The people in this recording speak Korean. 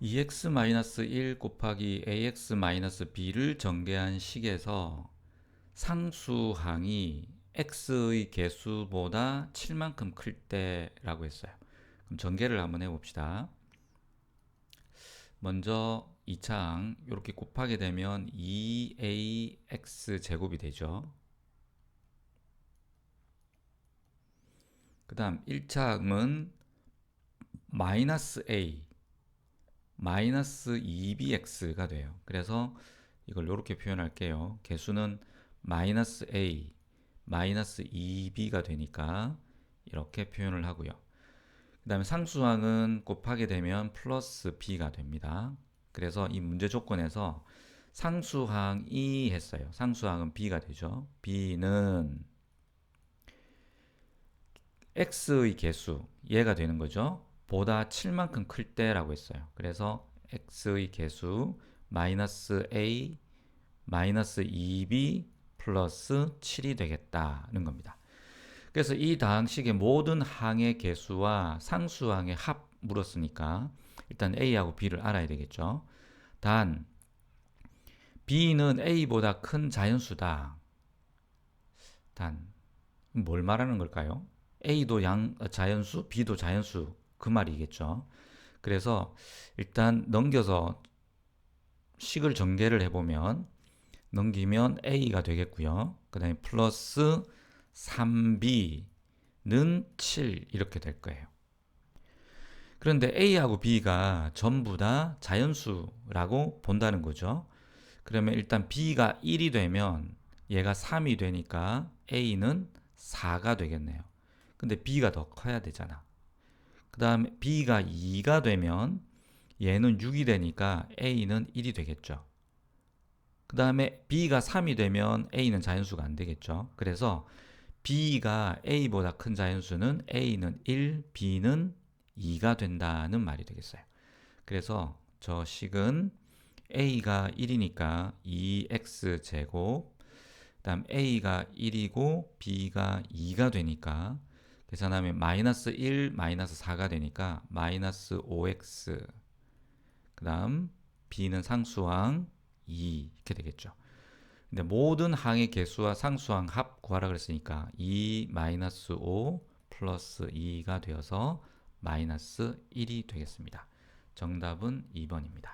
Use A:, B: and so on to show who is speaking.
A: 2x-1 곱하기 ax-b를 전개한 식에서 상수항이 x의 개수보다 7만큼 클 때라고 했어요. 그럼 전개를 한번 해봅시다. 먼저 2차항 이렇게 곱하게 되면 2ax 제곱이 되죠. 그 다음 1차항은 마이너스 a 마이너스 2bx가 돼요. 그래서 이걸 이렇게 표현할게요. 개수는 마이너스 a 마이너스 2b가 되니까 이렇게 표현을 하고요. 그 다음에 상수항은 곱하게 되면 플러스 b가 됩니다. 그래서 이 문제 조건에서 상수항이 했어요. 상수항은 b가 되죠. b는 x의 개수 얘가 되는 거죠. 보다 7만큼 클 때라고 했어요. 그래서 x의 개수 마이너스 a 마이너스 2b 플러스 7이 되겠다는 겁니다. 그래서 이 다항식의 모든 항의 개수와 상수항의 합 물었으니까 일단 a하고 b를 알아야 되겠죠. 단 b는 a보다 큰 자연수다. 단 뭘 말하는 걸까요? a도 양 자연수, b도 자연수 그 말이겠죠. 그래서 일단 넘겨서 식을 전개를 해보면 넘기면 a가 되겠고요. 그 다음에 플러스 3b는 7 이렇게 될 거예요. 그런데 a하고 b가 전부 다 자연수라고 본다는 거죠. 그러면 일단 b가 1이 되면 얘가 3이 되니까 a는 4가 되겠네요. 근데 b가 더 커야 되잖아. 그 다음에 b가 2가 되면 얘는 6이 되니까 a는 1이 되겠죠. 그 다음에 b가 3이 되면 a는 자연수가 안 되겠죠. 그래서 b가 a보다 큰 자연수는 a는 1, b는 2가 된다는 말이 되겠어요. 그래서 저 식은 a가 1이니까 2x 제곱 그 다음 a가 1이고 b가 2가 되니까 계산하면 마이너스 1, 마이너스 4가 되니까 마이너스 5x 그 다음 b는 상수항 2 이렇게 되겠죠. 근데 모든 항의 개수와 상수항 합 구하라 그랬으니까 2 마이너스 5 플러스 2가 되어서 마이너스 1이 되겠습니다. 정답은 2번입니다.